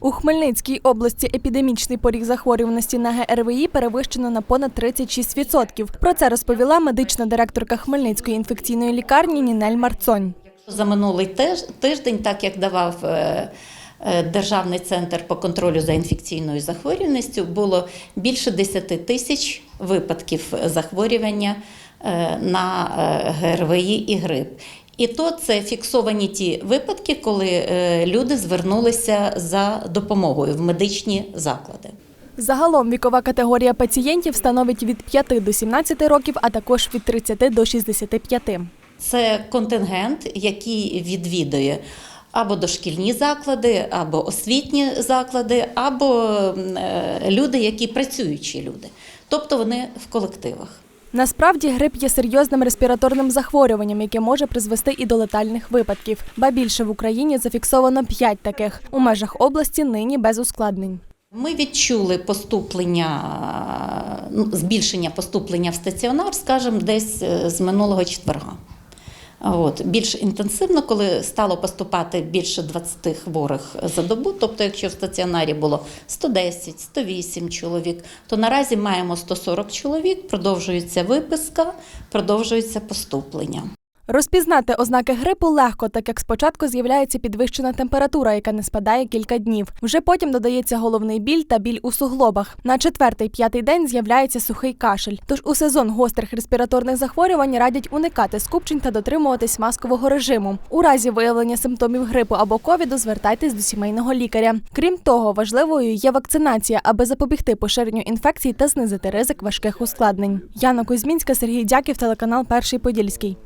У Хмельницькій області епідемічний поріг захворюваності на ГРВІ перевищено на понад 36%. Про це розповіла медична директорка Хмельницької інфекційної лікарні Нінель Марцонь. За минулий тиждень, так як давав е, е, Державний центр по контролю за інфекційною захворюваністю, було більше 10 тисяч випадків захворювання е, на ГРВІ і грип. І то це фіксовані ті випадки, коли е, люди звернулися за допомогою в медичні заклади. Загалом вікова категорія пацієнтів становить від 5 до 17 років, а також від 30 до 65. Це контингент, який відвідує або дошкільні заклади, або освітні заклади, або е, люди, які працюючі люди. Тобто вони в колективах. Насправді грип є серйозним респіраторним захворюванням, яке може призвести і до летальних випадків. Ба більше в Україні зафіксовано 5 таких. У межах області нині без ускладнень. Ми відчули поступлення, ну, збільшення поступлення в стаціонар, скажімо, десь е, з минулого четверга. От, більш інтенсивно, коли стало поступати більше 20 хворих за добу, тобто якщо в стаціонарі було 110, 108 чоловік, то наразі маємо 140 чоловік, продовжується виписка, продовжується поступлення. Розпізнати ознаки грипу легко, так як спочатку з'являється підвищена температура, яка не спадає кілька днів. Вже потім додається головний біль та біль у суглобах. На четвертий-п'ятий день з'являється сухий кашель. Тож у сезон гострих респіраторних захворювань радять уникати скупчень та дотримуватись маскового режиму. У разі виявлення симптомів грипу або ковіду звертайтесь до сімейного лікаря. Крім того, важливою є вакцинація, аби запобігти поширенню інфекцій та знизити ризик важких ускладнень. Яна Кузьмінська, Сергій Дяків, телеканал Перший Подільський.